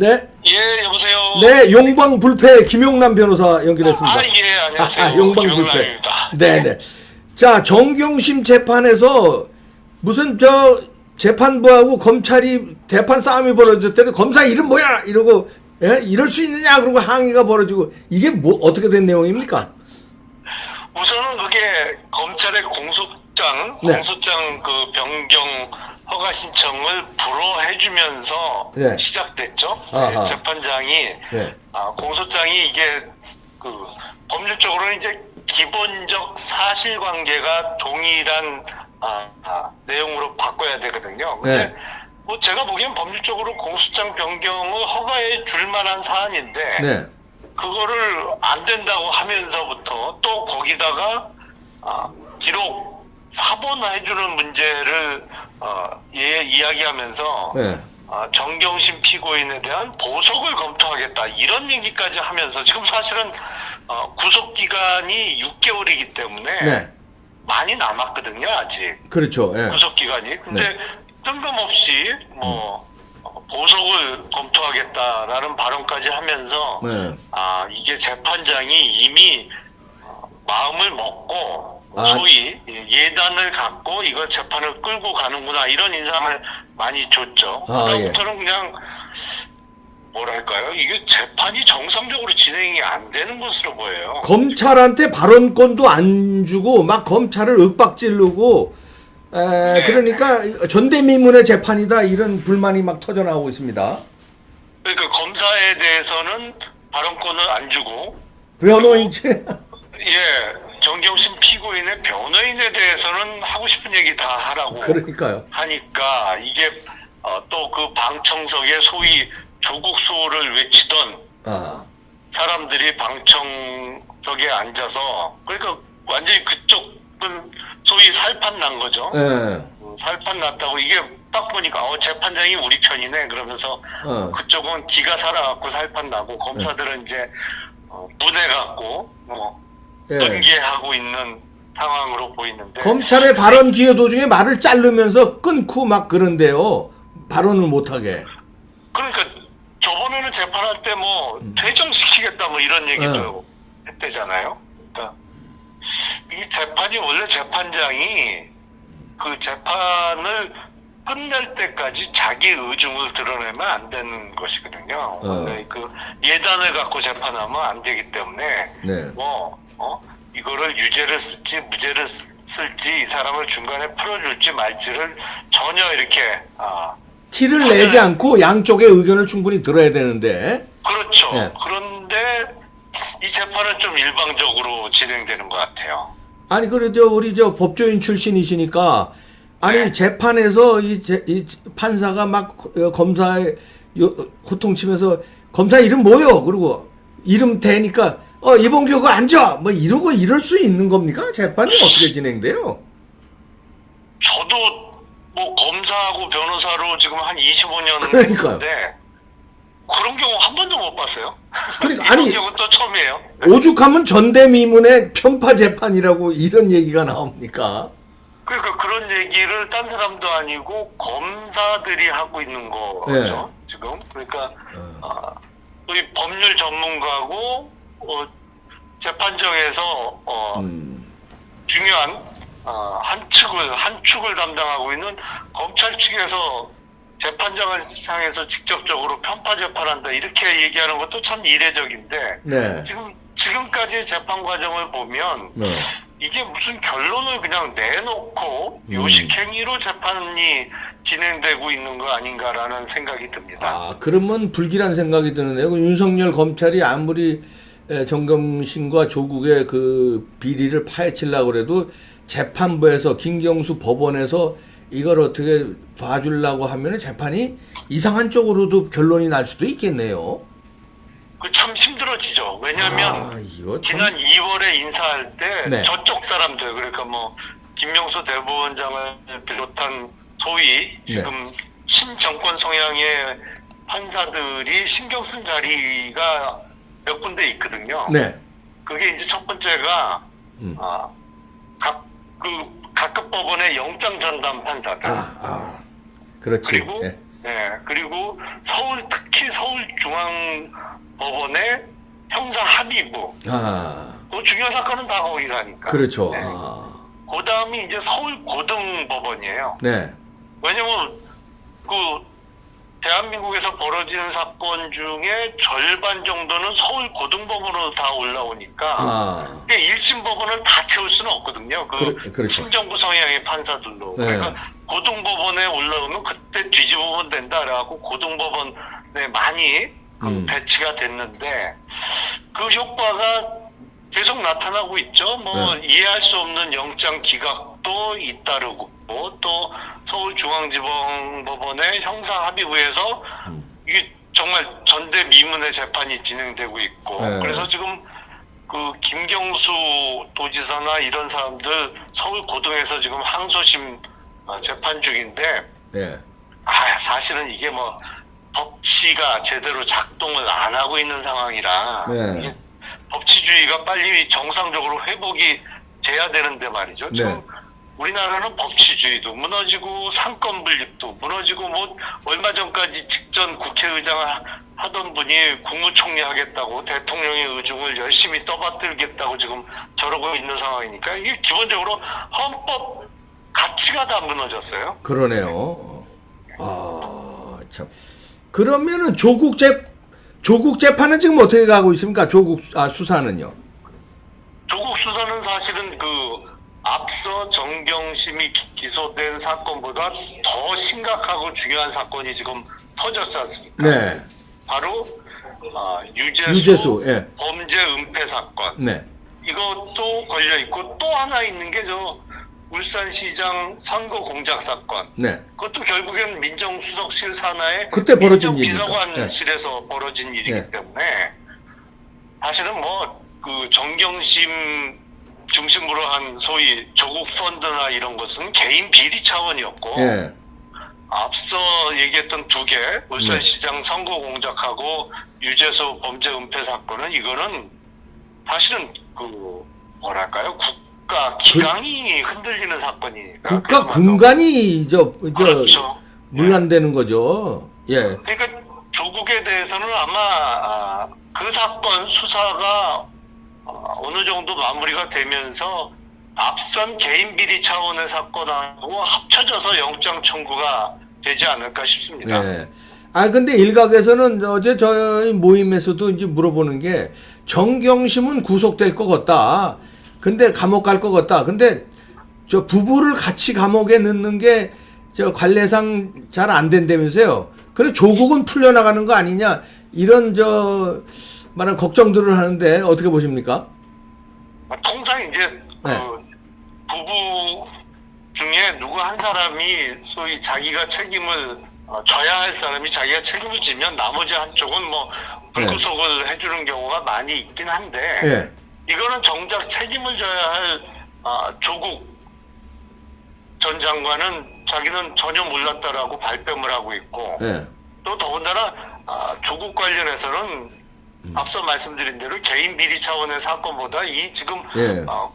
네. 예, 여보세요. 네, 용방 불패 김용남 변호사 연결했습니다. 아, 예, 안녕하세요. 아, 용방 불패. 김용남입니다. 네, 네. 자, 정경심 재판에서 무슨 저 재판부하고 검찰이 대판 싸움이 벌어졌대요. 검사 이름 뭐야? 이러고 예? 이럴 수 있느냐? 그러고 항의가 벌어지고 이게 뭐 어떻게 된 내용입니까? 우선은 그게 검찰의 공소 장, 네. 공소장 그 변경 허가 신청을 불허해주면서 네. 시작됐죠. 아하. 네, 재판장이 네. 아, 공소장이 이게 그 법률적으로는 이제 기본적 사실관계가 동일한 아, 아, 내용으로 바꿔야 되거든요. 근데 네. 뭐 제가 보기엔 법률적으로 공소장 변경을 허가해 줄 만한 사안인데 네. 그거를 안 된다고 하면서부터 또 거기다가 아, 기록 사본해주는 문제를 어, 예, 이야기하면서 네. 아, 정경심 피고인에 대한 보석을 검토하겠다 이런 얘기까지 하면서 지금 사실은 어, 구속 기간이 6개월이기 때문에 네. 많이 남았거든요 아직 그렇죠. 예. 구속 기간이 근데 네. 뜬금없이 뭐 어, 보석을 검토하겠다라는 발언까지 하면서 네. 아 이게 재판장이 이미 어, 마음을 먹고 아. 소위 예단을 갖고 이걸 재판을 끌고 가는구나 이런 인상을 많이 줬죠. 아, 그다음부터는 그냥 뭐랄까요 이게 재판이 정상적으로 진행이 안 되는 것으로 보여요. 검찰한테 발언권도 안 주고 막 검찰을 윽박지르고 에, 네. 그러니까 전대미문의 재판이다 이런 불만이 막 터져 나오고 있습니다. 그러니까 검사에 대해서는 발언권을 안 주고 변호인 예 정경심 피고인의 변호인에 대해서는 하고 싶은 얘기 다 하라고 그러니까요. 하니까 이게 어, 또 그 방청석에 소위 조국 수호를 외치던 아, 사람들이 방청석에 앉아서 그러니까 완전히 그쪽은 소위 살판 난 거죠. 예. 음, 살판 났다고 이게 딱 보니까 어 재판장이 우리 편이네 그러면서 어. 그쪽은 기가 살아갖고 살판 나고 검사들은 이제 어, 분해갖고 뭐 예. 연계하고 있는 상황으로 보이는데 검찰의 발언 기회 도중에 말을 자르면서 끊고 막 그런데요. 발언을 못하게. 그러니까 저번에는 재판할 때뭐 음. 퇴정시키겠다 뭐 이런 얘기도 네. 했대잖아요. 그러니까 이 재판이 원래 재판장이 그 재판을 끝낼 때까지 자기 의중을 드러내면 안 되는 것이거든요. 어. 원래 그 예단을 갖고 재판하면 안 되기 때문에 네. 뭐 어? 이거를 유죄를 쓸지 무죄를 쓸- 쓸지 이 사람을 중간에 풀어줄지 말지를 전혀 이렇게 아 티를 내지 않고 양쪽의 의견을 충분히 들어야 되는데. 그렇죠. 예. 그런데 이 재판은 좀 일방적으로 진행되는 것 같아요. 아니 그래도 우리 저 법조인 출신이시니까 아니 네. 재판에서 이, 제- 이 판사가 막 어, 검사의 요- 호통치면서 검사 이름 뭐요? 그리고 이름 대니까 어 이봉규 그거 앉아 뭐 이러고 이럴 수 있는 겁니까? 재판이 어떻게 진행돼요? 저도 뭐 검사하고 변호사로 지금 한 25년 그러니까요. 했는데 그런 경우 한 번도 못 봤어요. 그러니까 아니- 경우 또 처음이에요. 오죽하면 전대미문의 편파 재판이라고 이런 얘기가 나옵니까? 그러니까 그런 얘기를 딴 사람도 아니고 검사들이 하고 있는 거죠. 네. 지금 그러니까 아, 우리 법률 전문가고 어, 재판정에서 어, 음, 중요한 어, 한 축을 한 축을 담당하고 있는 검찰 측에서 재판장을 향해서 직접적으로 편파 재판한다 이렇게 얘기하는 것도 참 이례적인데 네. 지금 지금까지 재판 과정을 보면 네. 이게 무슨 결론을 그냥 내놓고 음. 요식행위로 재판이 진행되고 있는 거 아닌가라는 생각이 듭니다. 아, 그러면 불길한 생각이 드는데요. 그 윤석열 검찰이 아무리 에, 정경심과 조국의 그 비리를 파헤치려고 그래도 재판부에서 김경수 법원에서 이걸 어떻게 봐주려고 하면 재판이 이상한 쪽으로도 결론이 날 수도 있겠네요. 그참 힘들어지죠. 왜냐하면 아, 참. 지난 2월에 인사할 때 네. 저쪽 사람들 그러니까 뭐 김명수 대법원장을 비롯한 소위 네. 지금 신정권 성향의 판사들이 신경 쓴 자리가 몇 군데 있거든요. 네. 그게 이제 첫 번째가 음. 아, 각, 그 각급 법원의 영장 전담 판사들 아, 아. 그렇지. 그리고 예. 예, 그리고 서울 특히 서울 중앙 법원의 형사 합의부 아, 그 중요한 사건은 다 거기 가니까. 그렇죠. 네. 아, 그 다음이 이제 서울 고등법원이에요. 네. 왜냐면 그 대한민국에서 벌어지는 사건 중에 절반 정도는 서울 고등법원으로 다 올라오니까 아, 이게 1심 법원을 다 채울 수는 없거든요. 그 그래- 그렇죠. 친정부 성향의 판사들로. 네. 그러니까 고등법원에 올라오면 그때 뒤집으면 된다. 라고 고등법원에 많이 그 음. 배치가 됐는데 그 효과가 계속 나타나고 있죠. 뭐 네. 이해할 수 없는 영장 기각도 잇따르고 또 서울중앙지방법원의 형사합의부에서 음. 이게 정말 전대미문의 재판이 진행되고 있고 네. 그래서 지금 그 김경수 도지사나 이런 사람들 서울 고등에서 지금 항소심 어, 재판 중인데 네. 아 사실은 이게 뭐 법치가 제대로 작동을 안 하고 있는 상황이라 네. 법치주의가 빨리 정상적으로 회복이 돼야 되는데 말이죠. 지금 네. 우리나라는 법치주의도 무너지고 상권 분립도 무너지고 뭐 얼마 전까지 직전 국회의장 하- 하던 분이 국무총리 하겠다고 대통령의 의중을 열심히 떠받들겠다고 지금 저러고 있는 상황이니까 이게 기본적으로 헌법 가치가 다 무너졌어요. 그러네요. 아, 참. 그러면은 조국 재 조국 재판은 지금 어떻게 가고 있습니까? 조국 아 수사는요. 조국 수사는 사실은 그 앞서 정경심이 기- 기소된 사건보다 더 심각하고 중요한 사건이 지금 터졌지 않습니까? 네. 바로 아, 유재수, 유재수. 예. 범죄 은폐 사건 네. 이것도 걸려 있고 또 하나 있는 게 저 울산시장 선거 공작 사건 네. 그것도 결국엔 민정수석실 산하의 그때 벌어진 일이니까. 비서관실에서 벌어진 일이기 네. 때문에 사실은 뭐 그 정경심 중심으로 한 소위 조국 펀드나 이런 것은 개인 비리 차원이었고 예. 앞서 얘기했던 두개 네. 울산시장 선거 공작하고 유재수 범죄 은폐 사건은 이거는 사실은 그 뭐랄까요 국 가 기강이 흔들리는 사건이니까 국가. 군간이 저 저 그렇죠. 문란되는 거죠. 예. 그러니까 조국에 대해서는 아마 아, 그 사건 수사가 어, 어느 정도 마무리가 되면서 앞선 개인 비리 차원의 사건하고 합쳐져서 영장 청구가 되지 않을까 싶습니다. 네. 아 근데 일각에서는 어제 저희 모임에서도 이제 물어보는 게 정경심은 구속될 것 같다. 근데 감옥 갈 것 같다. 근데 저 부부를 같이 감옥에 넣는 게 저 관례상 잘 안 된다면서요. 그래 조국은 풀려나가는 거 아니냐 이런 저 말한 걱정들을 하는데 어떻게 보십니까? 통상 이제 네. 그 부부 중에 누구 한 사람이 소위 자기가 책임을 어, 져야 할 사람이 자기가 책임을 지면 나머지 한쪽은 뭐 불구속을 해주는 경우가 많이 있긴 한데 예. 이거는 정작 책임을 져야 할 아, 조국 전 장관은 자기는 전혀 몰랐다라고 발뺌을 하고 있고 예. 또 더군다나 아, 조국 관련해서는 음. 앞서 말씀드린 대로 개인 비리 차원의 사건보다 이 지금 예. 어,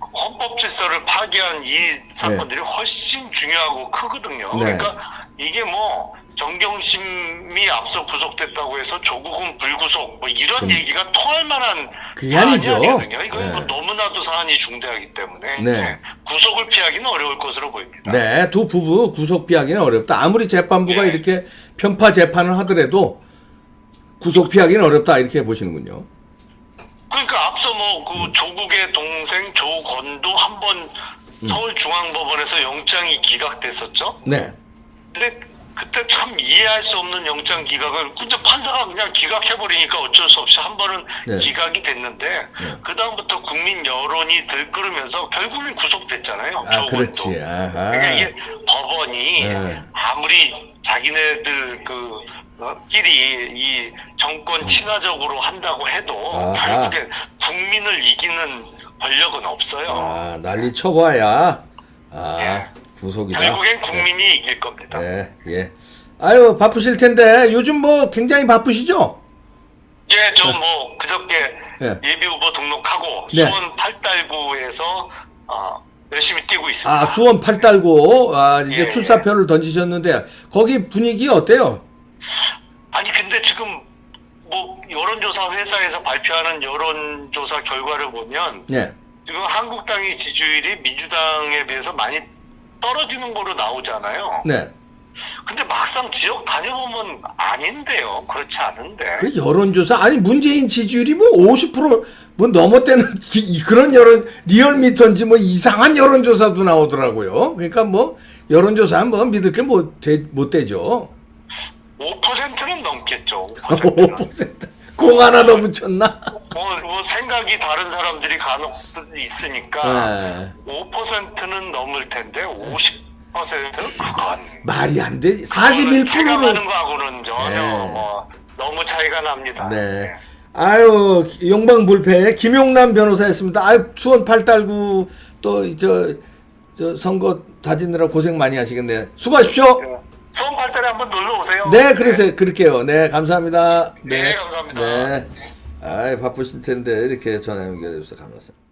헌법 질서를 파괴한 이 사건들이 훨씬 중요하고 크거든요. 네. 그러니까 이게 뭐 정경심이 앞서 구속됐다고 해서 조국은 불구속 뭐 이런 얘기가 통할 만한 그게 사안이 아니죠. 아니거든요. 이건 네. 뭐 너무나도 사안이 중대하기 때문에 네. 네, 구속을 피하기는 어려울 것으로 보입니다. 네, 두 부부 구속 피하기는 어렵다. 아무리 재판부가 예. 이렇게 편파 재판을 하더라도 구속 피하기는 어렵다 이렇게 보시는군요. 그러니까 앞서 뭐 그 조국의 동생 조건도 한번 음. 서울중앙법원에서 영장이 기각됐었죠. 네, 근데 그때 참 이해할 수 없는 영장 기각을 근데 판사가 그냥 기각해 버리니까 어쩔 수 없이 한 번은 네. 기각이 됐는데 네. 그 다음부터 국민 여론이 들끓으면서 결국엔 구속됐잖아요. 아. 그렇지. 아하. 그러니까 이게 법원이 네. 아무리 자기네들 그 어, 끼리 이 정권 친화적으로 한다고 해도 음. 아하. 결국에 국민을 이기는 권력은 없어요. 아 난리 쳐봐야 아 예. 구속이다. 결국엔 국민이 이길 겁니다. 네, 예. 아유 바쁘실 텐데 요즘 뭐 굉장히 바쁘시죠? 예, 저뭐 그저께 네. 예비 후보 등록하고 네. 수원 팔달구에서 어, 열심히 뛰고 있습니다. 아 수원 팔달고 아 이제 예. 출사표를 던지셨는데 거기 분위기 어때요? 아니 근데 지금 뭐 여론조사 회사에서 발표하는 여론조사 결과를 보면 네. 지금 한국당의 지지율이 민주당에 비해서 많이 떨어지는 거로 나오잖아요. 네. 근데 막상 지역 다녀보면 아닌데요. 그렇지 않은데. 그 여론조사 아니 문재인 지지율이 뭐 50%뭐 넘었다는 기- 이- 그런 여론 리얼미터인지 뭐 이상한 여론조사도 나오더라고요. 그러니까 뭐 여론조사 뭐 믿을 게 못 못 되죠. 5%는 넘겠죠. 5%는. 5%. 공 하나 더 붙였나? 뭐, 뭐 생각이 다른 사람들이 간혹 있으니까 네. 5%는 넘을 텐데 50%는 그건 말이 안 돼. 제가 41%로 하는 거하고는 전혀 네. 뭐 너무 차이가 납니다. 네. 아유 용방 불패 김용남 변호사였습니다. 아유 수원 팔달구 또 저 저 선거 다지느라 고생 많이 하시겠네요. 수고하십시오. 네. 수원 팔달에 한번 놀러 오세요. 네, 그러세요. 그럴게요. 네, 감사합니다. 네, 감사합니다. 네. 아, 바쁘실 텐데 이렇게 전화 연결해 주셔서 감사합니다.